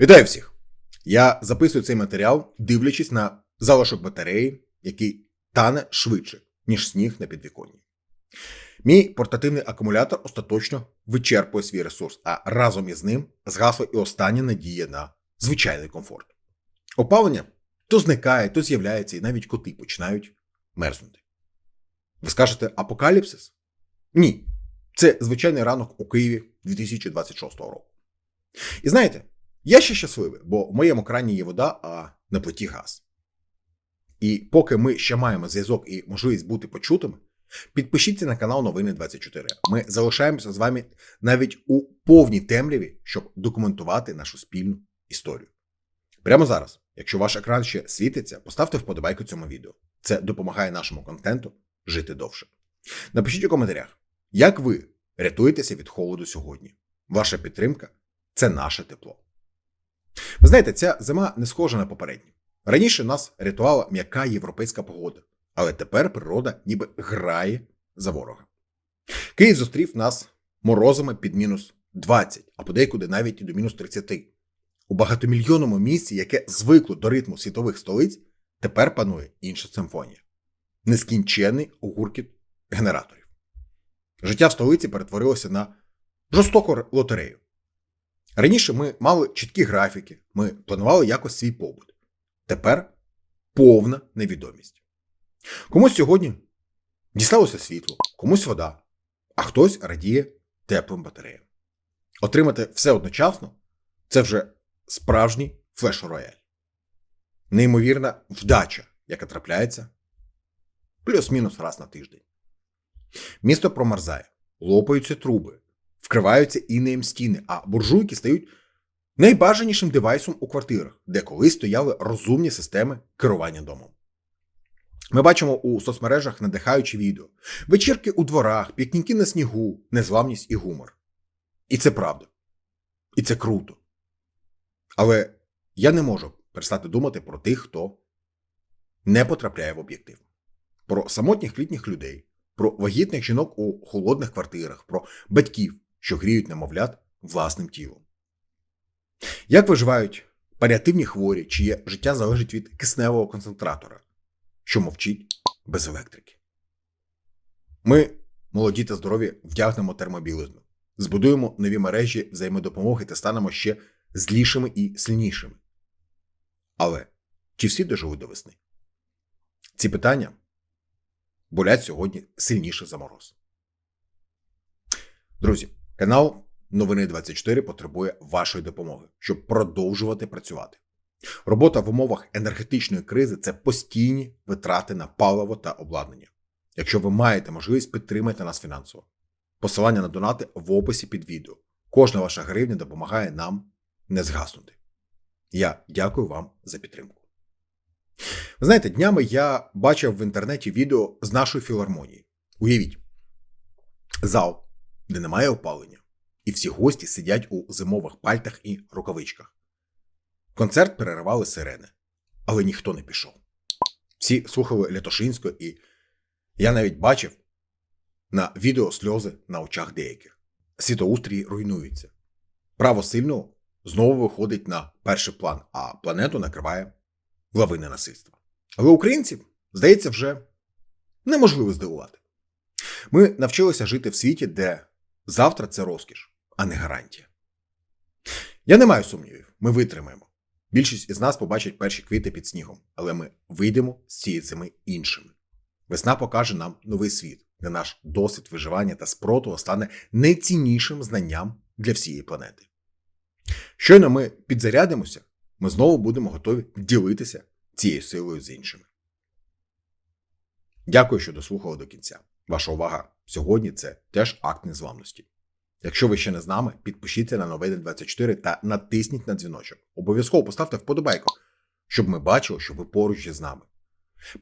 Вітаю всіх! Я записую цей матеріал, дивлячись на залишок батареї, який тане швидше, ніж сніг на підвіконні. Мій портативний акумулятор остаточно вичерпує свій ресурс, а разом із ним згасла і остання надія на звичайний комфорт. Опалення то зникає, то з'являється, і навіть коти починають мерзнути. Ви скажете апокаліпсис? Ні. Це звичайний ранок у Києві 2026 року. І знаєте, я ще щасливий, бо в моєму крані є вода, а на плиті газ. І поки ми ще маємо зв'язок і можливість бути почутими, підпишіться на канал Новини 24. Ми залишаємося з вами навіть у повній темряві, щоб документувати нашу спільну історію. Прямо зараз, якщо ваш екран ще світиться, поставте вподобайку цьому відео. Це допомагає нашому контенту жити довше. Напишіть у коментарях, як ви рятуєтеся від холоду сьогодні. Ваша підтримка це наше тепло. Ви знаєте, ця зима не схожа на попередню. Раніше нас рятувала м'яка європейська погода, але тепер природа ніби грає за ворога. Київ зустрів нас морозами під мінус 20, а подекуди навіть і до мінус 30. У багатомільйонному місті, яке звикло до ритму світових столиць, тепер панує інша симфонія нескінченний гуркіт генераторів. Життя в столиці перетворилося на жорстоку лотерею. Раніше ми мали чіткі графіки, ми планували якось свій побут. Тепер повна невідомість. Комусь сьогодні дісталося світло, комусь вода, а хтось радіє теплим батареям. Отримати все одночасно це вже справжній флеш-рояль. Неймовірна вдача, яка трапляється плюс-мінус раз на тиждень. Місто промерзає, лопаються труби, вкриваються інеєм стіни, а буржуйки стають найбажанішим девайсом у квартирах, де колись стояли розумні системи керування домом. Ми бачимо у соцмережах надихаючі відео, вечірки у дворах, пікніки на снігу, незламність і гумор. І це правда. І це круто. Але я не можу перестати думати про тих, хто не потрапляє в об'єктив. Про самотніх літніх людей, про вагітних жінок у холодних квартирах, про батьків, що гріють немовлят власним тілом. Як виживають паліативні хворі, чиє життя залежить від кисневого концентратора, що мовчить без електрики? Ми, молоді та здорові, вдягнемо термобілизну, збудуємо нові мережі взаємодопомоги та станемо ще злішими і сильнішими. Але чи всі доживуть до весни? Ці питання болять сьогодні сильніше за мороз. Друзі, канал Новини 24 потребує вашої допомоги, щоб продовжувати працювати. Робота в умовах енергетичної кризи це постійні витрати на паливо та обладнання. Якщо ви маєте можливість, підтримайте нас фінансово. Посилання на донати в описі під відео. Кожна ваша гривня допомагає нам не згаснути. Я дякую вам за підтримку. Ви знаєте, днями я бачив в інтернеті відео з нашої філармонії. Уявіть, зал, де немає опалення, і всі гості сидять у зимових пальтах і рукавичках. Концерт переривали сирени, але ніхто не пішов. Всі слухали Лятошинського, і я навіть бачив на відео сльози на очах деяких. Світоустрій руйнується. Право сильного знову виходить на перший план, а планету накриває лавини насильства. Але українців, здається, вже неможливо здивувати. Ми навчилися жити в світі, де завтра це розкіш, а не гарантія. Я не маю сумнівів, ми витримаємо. Більшість із нас побачить перші квіти під снігом, але ми вийдемо з цієї зими іншими. Весна покаже нам новий світ, де наш досвід виживання та спротиву стане найціннішим знанням для всієї планети. Щойно ми підзарядимося, ми знову будемо готові ділитися цією силою з іншими. Дякую, що дослухали до кінця. Ваша увага сьогодні це теж акт незламності. Якщо ви ще не з нами, підпишіться на новини 24 та натисніть на дзвіночок. Обов'язково поставте вподобайку, щоб ми бачили, що ви поруч із нами.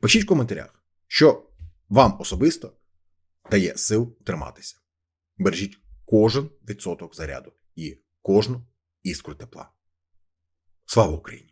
Пишіть в коментарях, що вам особисто дає сил триматися. Бережіть кожен відсоток заряду і кожну іскру тепла. Слава Україні!